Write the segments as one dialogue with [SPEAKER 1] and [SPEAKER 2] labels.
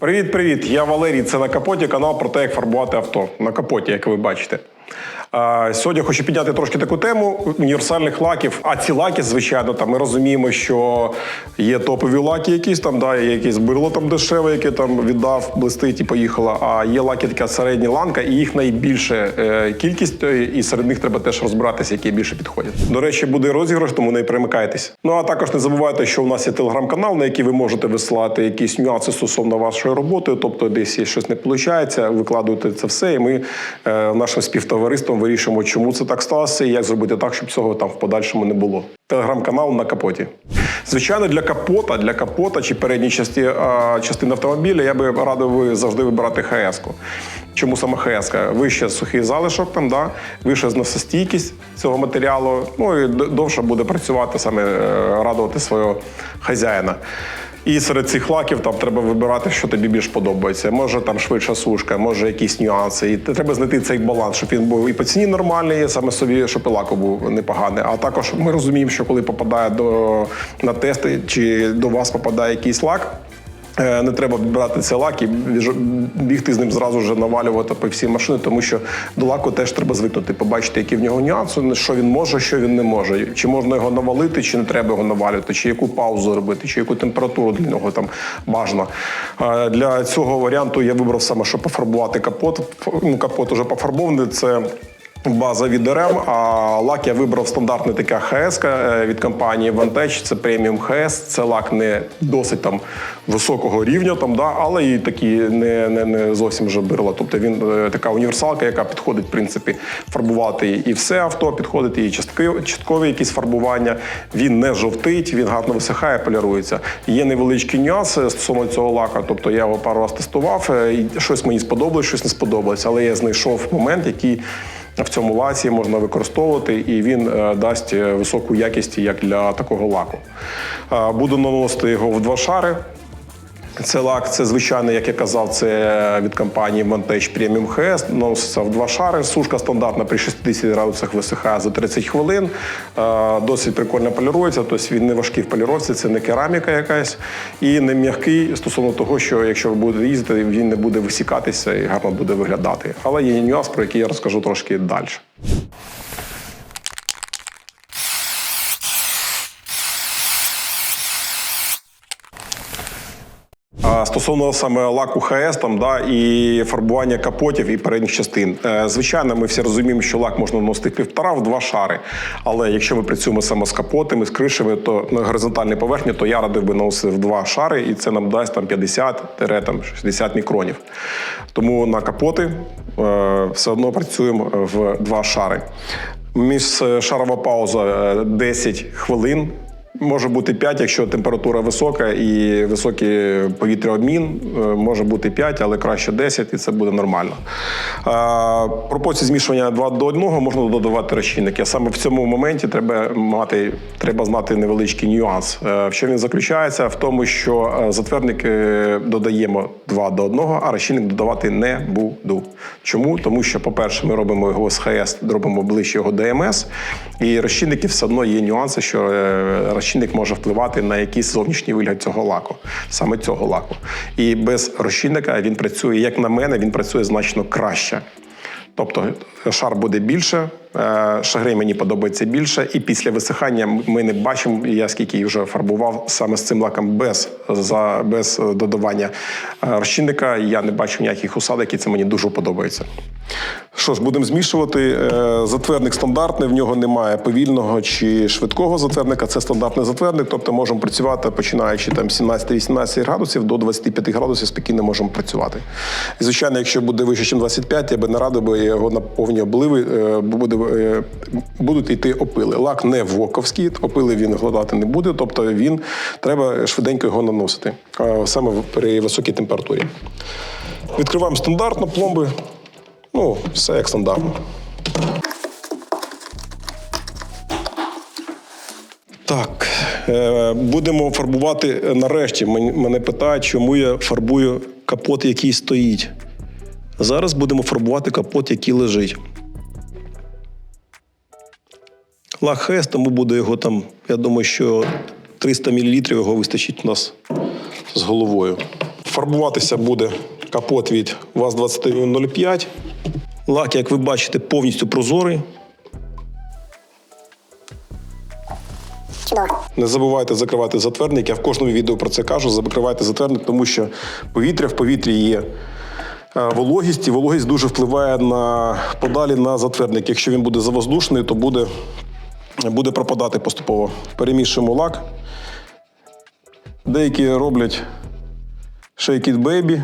[SPEAKER 1] Привіт, привіт! Я Валерій. Це на капоті канал про те, як фарбувати авто. На капоті, як ви бачите. Сьогодні хочу підняти трошки таку тему універсальних лаків. А ці лаки, звичайно, там ми розуміємо, що є топові лаки, якісь там, да, є якесь бирло там дешеве, яке там віддав, блистить і поїхало. А є лаки така середня ланка, і їх найбільше е, кількість, е, і серед них треба теж розбиратися, які більше підходять. До речі, буде розіграш, тому не примикайтесь. Ну а також не забувайте, що у нас є телеграм-канал, на який ви можете вислати якісь нюанси стосовно вашої роботи, тобто десь щось не виходить, викладуєте це все, і ми е, нашим співтовариством вирішимо, чому це так сталося, і як зробити так, щоб цього там в подальшому не було. Телеграм-канал на капоті. Звичайно, для капота, для капота чи передньої частини, частини автомобіля я би радив завжди вибирати ХС-ку. Чому саме ХС? Вище сухий залишок, там, да? вище зносостійкість цього матеріалу, ну і довше буде працювати саме е, радувати свого хазяїна. І серед цих лаків там треба вибирати, що тобі більш подобається. Може там швидша сушка, може якісь нюанси. І треба знайти цей баланс, щоб він був і по ціні нормальний, саме собі, щоб і лаку був непоганий. А також ми розуміємо, що коли попадає до на тести чи до вас попадає якийсь лак. Е, Не треба брати цей лак і бігти з ним зразу вже навалювати по всій машині, тому що до лаку теж треба звикнути, побачити, які в нього нюанси, що він може, що він не може. Чи можна його навалити, чи не треба його навалювати, чи яку паузу робити, чи яку температуру для нього там бажано. Е, Для цього варіанту я вибрав саме, щоб пофарбувати капот. Ну, капот уже пофарбований. Це База від РМ, а лак я вибрав стандартний така ХС від компанії Vantage. Це преміум ХС. Це лак не досить там високого рівня, там, да, але і такі не, не, не зовсім вже бирла. Тобто він е, така універсалка, яка підходить, в принципі, фарбувати і все авто, підходить і частки, часткові якісь фарбування. Він не жовтить, він гарно висихає, полірується. Є невеличкі нюанси стосовно цього лака. Тобто я його пару раз тестував, е, і щось мені сподобалось, щось не сподобалось. Але я знайшов момент, який в цьому лаці можна використовувати, і він е, дасть е, високу якість як для такого лаку. Е, Буду наносити його в два шари. Це лак, це звичайно, як я казав, це від компанії Vantage Premium HS. Наноситься в два шари. Сушка стандартна при 60 градусах висихає за 30 хвилин. Е, Досить прикольно полірується, тобто він не важкий в поліровці, це не кераміка якась і не м'який стосовно того, що якщо ви будете їздити, він не буде висікатися і гарно буде виглядати. Але є нюанс, про який я розкажу трошки далі. Стосовно саме лаку ХС там, да, і фарбування капотів і передніх частин. Е, Звичайно, ми всі розуміємо, що лак можна наносити півтора в два шари. Але якщо ми працюємо саме з капотами, з кришами, то на горизонтальній поверхні, то я радив би наносити в два шари, і це нам дасть там 50-60 мікронів. Тому на капоти е, все одно працюємо в два шари. Міжшарова пауза е, 10 хвилин. Може бути 5, якщо температура висока і високий повітряобмін, е, може бути 5, але краще 10, і це буде нормально. А, змішування 2 до 1 можна додавати розчинники. Саме в цьому моменті треба мати, треба знати невеличкий нюанс. Е, В що він заключається? В тому, що е, затвердник додаємо 2 до 1, а розчинник додавати не буду. Чому? Тому що, по-перше, ми робимо його з ХС, робимо ближче його до МС, і розчинники все одно є нюанси, що е, розчинник може впливати на якийсь зовнішній вигляд цього лаку, саме цього лаку. І без розчинника він працює, як на мене, він працює значно краще. Тобто шар буде більше, е, шагрей мені подобається більше, і після висихання ми не бачимо, я скільки вже фарбував саме з цим лаком без, за, без е, додавання е, розчинника. Я не бачу ніяких усадок, і це мені дуже подобається. Що ж, будемо змішувати. Е, Затвердник стандартний, в нього немає повільного чи швидкого затвердника. Це стандартний затвердник, тобто можемо працювати починаючи там 17-18 градусів до 25 градусів спокійно можемо працювати. І, звичайно, якщо буде вище, ніж 25, я би не радив би його на повні обливи, е, буде, е, будуть йти опили. Лак не воковський, опили він гладати не буде, тобто він треба швиденько його наносити саме при високій температурі. Відкриваємо стандартно пломби. Ну, все як стандартно. Так, е, будемо фарбувати е, нарешті. Мене питають, чому я фарбую капот, який стоїть. Зараз будемо фарбувати капот, який лежить. Лак Хес, тому буде його там, я думаю, що 300 мл його вистачить у нас з головою. Фарбуватися буде капот від ВАЗ-2105. Лак, як ви бачите, повністю прозорий. Не забувайте закривати затвердник. Я в кожному відео про це кажу. Закривайте затвердник, тому що повітря в повітрі є е, вологість, і вологість дуже впливає на подалі на затвердник. Якщо він буде завоздушний, то буде, буде пропадати поступово. Перемішуємо лак. Деякі роблять It Baby.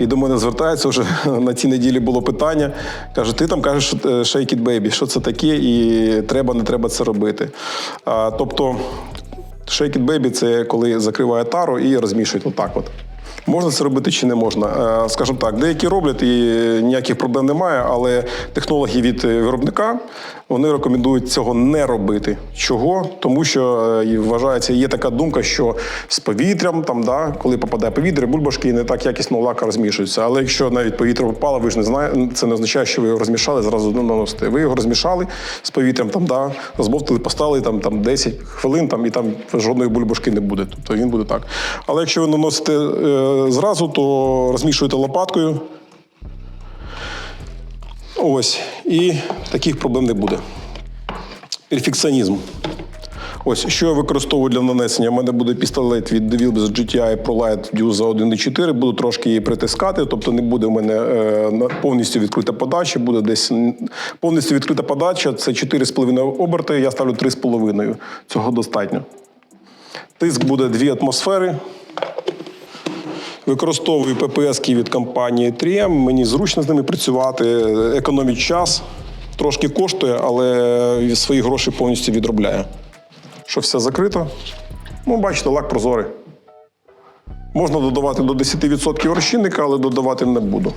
[SPEAKER 1] І до мене звертається вже на цій неділі було питання. Каже, ти там кажеш що shake it baby, що це таке, і треба, не треба це робити. А, тобто, shake it baby – це коли закриває тару і розмішують отак. От. Можна це робити чи не можна? Е, Скажімо так, деякі роблять і ніяких проблем немає, але технологи від е, виробника вони рекомендують цього не робити. Чого? Тому що е, вважається, є така думка, що з повітрям, там, да, коли попадає повітря, бульбашки не так якісно лака розмішуються. Але якщо навіть повітря попало, ви ж не знаєте, це не означає, що ви його розмішали, зразу наносите. Ви його розмішали з повітрям, там, да, розбовтали, поставили там, там 10 хвилин там, і там жодної бульбашки не буде. Тобто він буде так. Але якщо ви наносите зразу, то розмішуєте лопаткою. Ось. І таких проблем не буде. Перфекціонізм. Ось, що я використовую для нанесення. У мене буде пістолет від DeVilbiss GTI ProLight Duza 1.4. Буду трошки її притискати, тобто не буде у мене е, повністю відкрита подача, буде десь повністю відкрита подача це 4,5 оберти, я ставлю 3,5. Цього достатньо. Тиск буде 2 атмосфери. Використовую ППС від компанії 3M. Мені зручно з ними працювати, економить час. Трошки коштує, але свої гроші повністю відробляє. Що все закрито. Ну, бачите, лак прозорий. Можна додавати до 10% розчинника, але додавати не буду.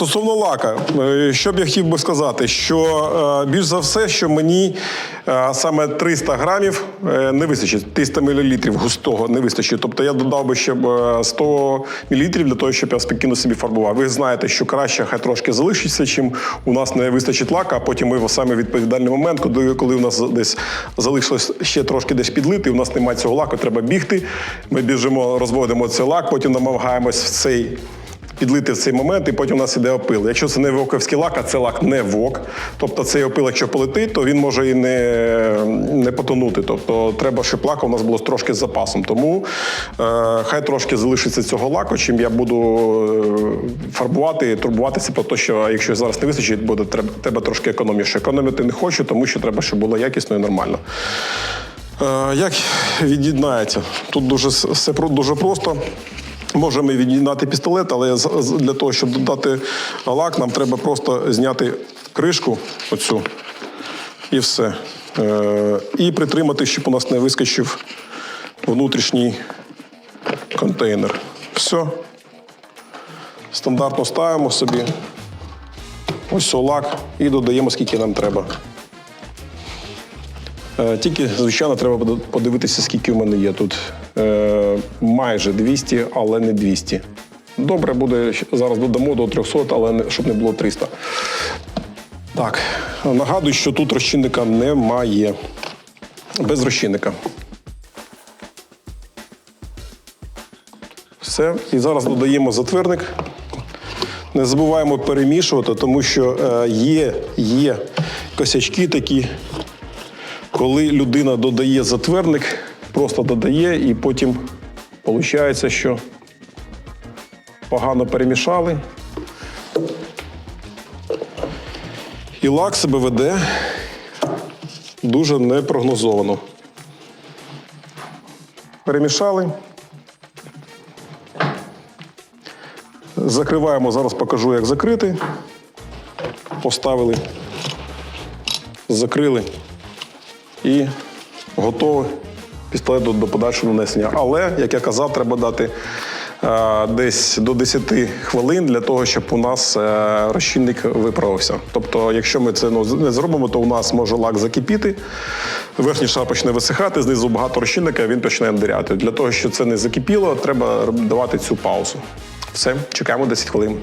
[SPEAKER 1] Стосовно лака, е, що б я хотів би сказати, що е, більш за все, що мені е, саме 300 грамів не вистачить, 300 мл густого не вистачить. Тобто я додав би ще е, 100 мл для того, щоб я спокійно собі фарбував. Ви знаєте, що краще хай трошки залишиться, чим у нас не вистачить лака, а потім ми саме відповідальний момент, коли, коли у нас десь залишилось ще трошки десь підлити, у нас немає цього лаку, треба бігти. Ми біжимо, розводимо цей лак, потім намагаємось в цей підлити в цей момент, і потім у нас іде опил. Якщо це не воковський лак, а це лак не вок. Тобто цей опил, якщо полетить, то він може і не, не потонути. Тобто треба, щоб лака у нас було трошки з запасом. Тому е, хай трошки залишиться цього лаку, чим я буду е, фарбувати турбуватися про те, що якщо зараз не вистачить, буде треба, треба трошки економніше. Економити не хочу, тому що треба, щоб було якісно і нормально. Е, Як від'єднається? Тут дуже все дуже просто. Можемо від'єднати пістолет, але для того, щоб додати лак, нам треба просто зняти кришку оцю і все. Е, І притримати, щоб у нас не вискочив внутрішній контейнер. Все. Стандартно ставимо собі. Ось лак і додаємо, скільки нам треба. Е, Тільки, звичайно, треба подивитися, скільки в мене є тут. Е, майже 200, але не 200. Добре, буде зараз додамо до 300, але не, щоб не було 300. Так, нагадую, що тут розчинника немає. Без розчинника. Все. І зараз додаємо затвердник. Не забуваємо перемішувати, тому що е, є, є косячки такі, коли людина додає затвердник, просто додає, і потім виходить, що погано перемішали. І лак себе веде дуже непрогнозовано. Перемішали. Закриваємо, зараз покажу, як закрити. Поставили закрили і готовий пістолет до, до подальшого нанесення. Але, як я казав, треба дати е, десь до 10 хвилин для того, щоб у нас е, розчинник виправився. Тобто, якщо ми це ну, не зробимо, то у нас може лак закипіти, верхній шар почне висихати, знизу багато розчинника, він почне диряти. Для того, щоб це не закипіло, треба давати цю паузу. Все, чекаємо 10 хвилин.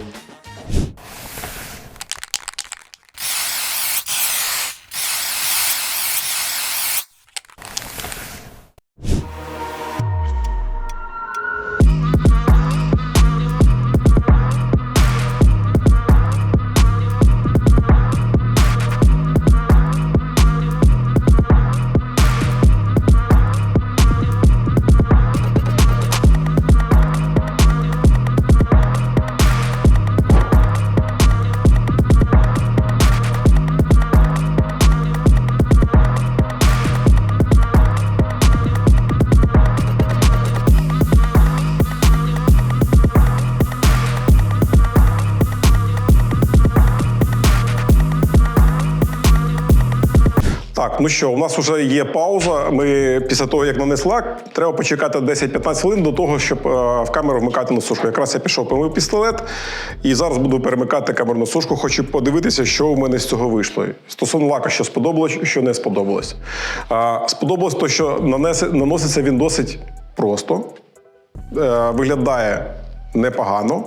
[SPEAKER 1] Ну що, у нас вже є пауза. Ми після того, як нанесли лак, треба почекати 10-15 хвилин до того, щоб е, в камеру вмикати на сушку. Якраз я пішов помив пістолет і зараз буду перемикати камеру на сушку. Хочу подивитися, що у мене з цього вийшло. Стосовно лака, що сподобалось, що не сподобалось. Сподобалось те, що наноситься він досить просто. Е, виглядає непогано.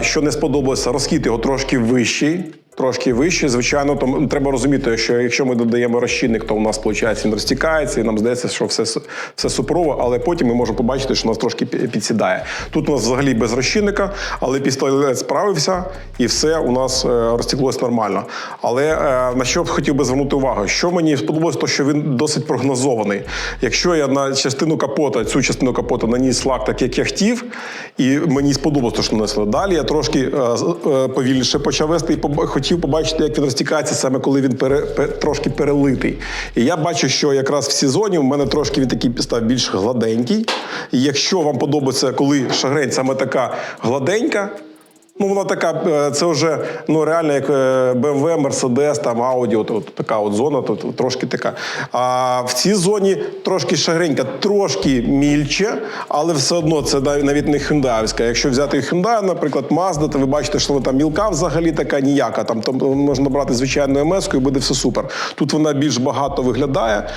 [SPEAKER 1] Що не сподобалося, розхід його трошки вищий. Трошки вищий, звичайно, то треба розуміти, що якщо ми додаємо розчинник, то у нас виходить, він розтікається, і нам здається, що все, все супрово, але потім ми можемо побачити, що у нас трошки підсідає. Тут у нас взагалі без розчинника, але пістолет справився, і все у нас е, розтеклося нормально. Але е, на що б хотів би звернути увагу? Що мені сподобалось, то що він досить прогнозований. Якщо я на частину капота, цю частину капота наніс лак, так як я хотів, і мені сподобалось, те, що нанесли. Далі я трошки е, повільніше почав вести і хотів побачити, як він розтікається, саме коли він пере, пер, трошки перелитий. І я бачу, що якраз в сезоні у мене трошки він такий став більш гладенький. І якщо вам подобається, коли шагрень саме така гладенька. Ну, вона така, е, це вже ну реально як е, BMW, Mercedes, там Audi, от, от така от зона, тут трошки така. А в цій зоні трошки шагренька, трошки мільче, але все одно це навіть не хюндаївська. Якщо взяти Hyundai, наприклад, Mazda, то ви бачите, що вона там мілка взагалі така ніяка. Там, там можна брати звичайну МС і буде все супер. Тут вона більш багато виглядає,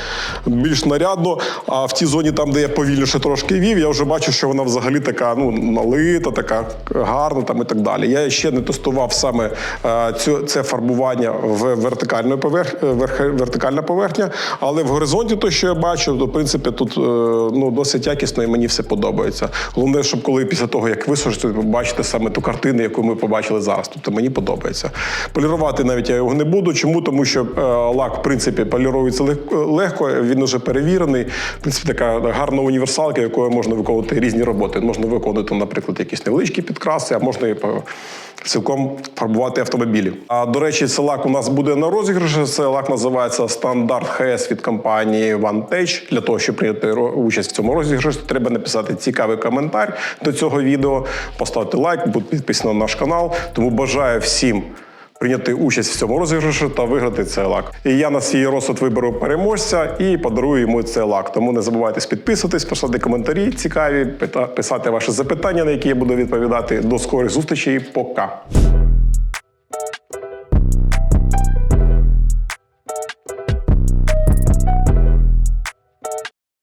[SPEAKER 1] більш нарядно. А в тій зоні, там, де я повільніше трошки вів, я вже бачу, що вона взагалі така ну, налита, така гарна там і так. Я ще не тестував саме е, цю, це фарбування в вертикальну поверх, е, вертикальна поверхня, але в горизонті, то, що я бачу, то в принципі тут е, ну, досить якісно і мені все подобається. Головне, щоб коли після того, як висушите, ви бачите саме ту картину, яку ми побачили зараз. Тобто мені подобається. Полірувати навіть я його не буду. Чому? Тому що лак, в принципі, полірується легко, він вже перевірений. В принципі, така гарна універсалка, якою можна виконувати різні роботи. Можна виконувати, наприклад, якісь невеличкі підкраси, а можна і цілком фарбувати автомобілі. А до речі, це лак у нас буде на розіграші. Це лак називається стандарт ХС від компанії Vantage. Для того, щоб прийняти участь в цьому розіграші, треба написати цікавий коментар до цього відео, поставити лайк, бути підписано на наш канал. Тому бажаю всім. Прийняти участь в цьому розіграші та виграти цей лак. І я на свій розсуд виберу переможця і подарую йому цей лак. Тому не забувайте підписуватись, писати коментарі цікаві, писати ваші запитання, на які я буду відповідати. До скорих зустрічей. Пока.